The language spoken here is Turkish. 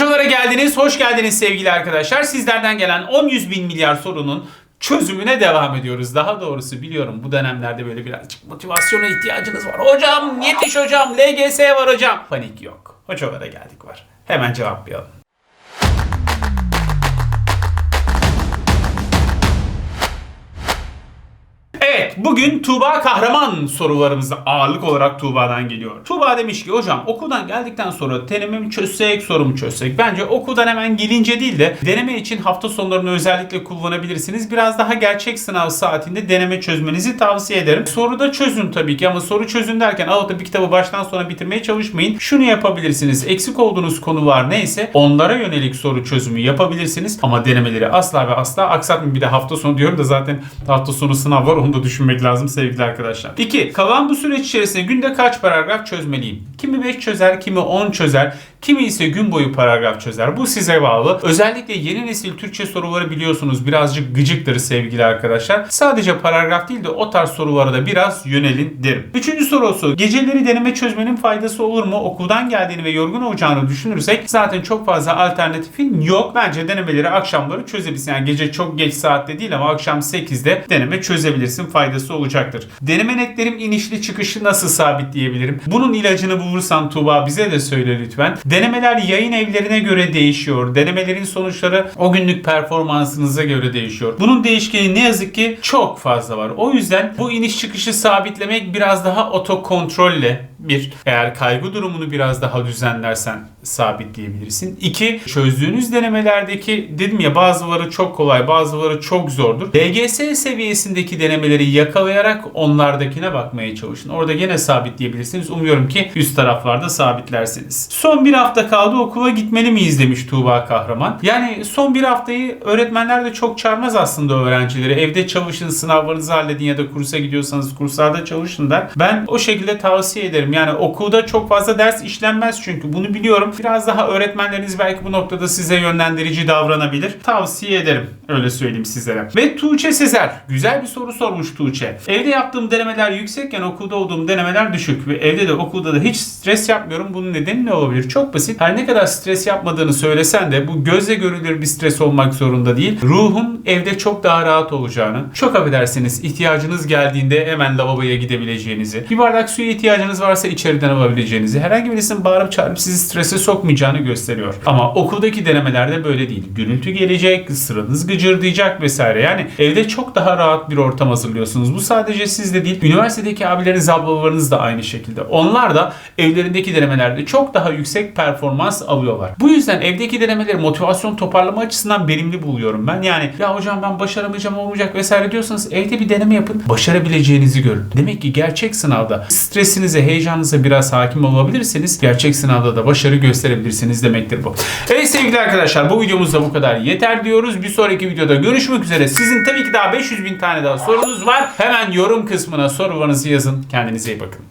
Hocalara geldiniz, hoş geldiniz sevgili arkadaşlar. Sizlerden gelen 10 100 bin milyar sorunun çözümüne devam ediyoruz. Daha doğrusu biliyorum bu dönemlerde böyle birazcık motivasyona ihtiyacınız var. Hocam yetiş hocam, LGS var hocam. Panik yok. Hocalara geldik var. Hemen cevaplayalım. Evet, bugün Tuğba Kahraman sorularımız ağırlık olarak Tuğba'dan geliyor. Tuğba demiş ki hocam okuldan geldikten sonra denememi çözsek, sorumu çözsek. Bence okuldan hemen gelince değil de deneme için hafta sonlarını özellikle kullanabilirsiniz. Biraz daha gerçek sınav saatinde deneme çözmenizi tavsiye ederim. Soruda çözün tabii ki ama soru çözün derken alıp bir kitabı baştan sona bitirmeye çalışmayın. Şunu yapabilirsiniz. Eksik olduğunuz konu var neyse onlara yönelik soru çözümü yapabilirsiniz. Ama denemeleri asla ve asla aksatmayın. Bir de hafta sonu diyorum da zaten hafta sonu sınav var onu da düşünmek lazım sevgili arkadaşlar. 2. Kalan bu süreç içerisinde günde kaç paragraf çözmeliyim? Kimi 5 çözer, kimi 10 çözer, kimi ise gün boyu paragraf çözer. Bu size bağlı. Özellikle yeni nesil Türkçe soruları biliyorsunuz birazcık gıcıktır sevgili arkadaşlar. Sadece paragraf değil de o tarz sorulara da biraz yönelin derim. Üçüncü sorusu. Geceleri deneme çözmenin faydası olur mu? Okuldan geldiğini ve yorgun olacağını düşünürsek zaten çok fazla alternatifin yok. Bence denemeleri akşamları çözebilirsin. Yani gece çok geç saatte değil ama akşam 8'de deneme çözebilirsin. Faydası olacaktır. Deneme netlerim inişli çıkışı nasıl sabitleyebilirim? Bunun ilacını bulursan Tuğba bize de söyle lütfen. Denemeler yayın evlerine göre değişiyor. Denemelerin sonuçları o günlük performansınıza göre değişiyor. Bunun değişkeni ne yazık ki çok fazla var. O yüzden bu iniş çıkışı sabitlemek biraz daha otokontrolle bir eğer kaygı durumunu biraz daha düzenlersen sabitleyebilirsin. İki, çözdüğünüz denemelerdeki dedim ya bazıları çok kolay bazıları çok zordur. LGS seviyesindeki denemeleri yakalayarak onlardakine bakmaya çalışın. Orada gene sabitleyebilirsiniz. Umuyorum ki üst taraflarda sabitlersiniz. Son bir hafta kaldı okula gitmeli miyiz demiş Tuğba Kahraman. Yani son bir haftayı öğretmenler de çok çağırmaz aslında öğrencileri. Evde çalışın, sınavlarınızı halledin ya da kursa gidiyorsanız kurslarda çalışın der. Ben o şekilde tavsiye ederim. Yani okulda çok fazla ders işlenmez çünkü bunu biliyorum. Biraz daha öğretmenleriniz belki bu noktada size yönlendirici davranabilir. Tavsiye ederim. Öyle söyleyeyim sizlere. Ve Tuğçe Sezer. Güzel bir soru sormuş Tuğçe. Evde yaptığım denemeler yüksekken okulda olduğum denemeler düşük. Ve evde de okulda da hiç stres yapmıyorum. Bunun nedeni ne olabilir? Çok basit. Her ne kadar stres yapmadığını söylesen de bu gözle görülür bir stres olmak zorunda değil. Ruhun evde çok daha rahat olacağını, çok affedersiniz ihtiyacınız geldiğinde hemen lavaboya gidebileceğinizi, bir bardak suya ihtiyacınız varsa içeriden alabileceğinizi, herhangi birisinin bağırıp çağırıp sizi strese sokmayacağını gösteriyor. Ama okuldaki denemelerde böyle değil. Gürültü gelecek, sıranız gıcırdayacak vesaire. Yani evde çok daha rahat bir ortam hazırlıyorsunuz. Bu sadece sizde değil. Üniversitedeki abileriniz, ablalarınız da aynı şekilde. Onlar da evlerindeki denemelerde çok daha yüksek performans alıyorlar. Bu yüzden evdeki denemeleri motivasyon toparlama açısından verimli buluyorum ben. Yani ya hocam ben başaramayacağım olmayacak vesaire diyorsanız evde bir deneme yapın. Başarabileceğinizi görün. Demek ki gerçek sınavda stresinize, heyecanınıza biraz hakim olabilirseniz gerçek sınavda da başarı gösterebilirsiniz demektir bu. Evet sevgili arkadaşlar bu videomuzda bu kadar yeter diyoruz. Bir sonraki videoda görüşmek üzere. Sizin tabii ki daha 500 bin tane daha sorunuz var. Hemen yorum kısmına sorularınızı yazın. Kendinize iyi bakın.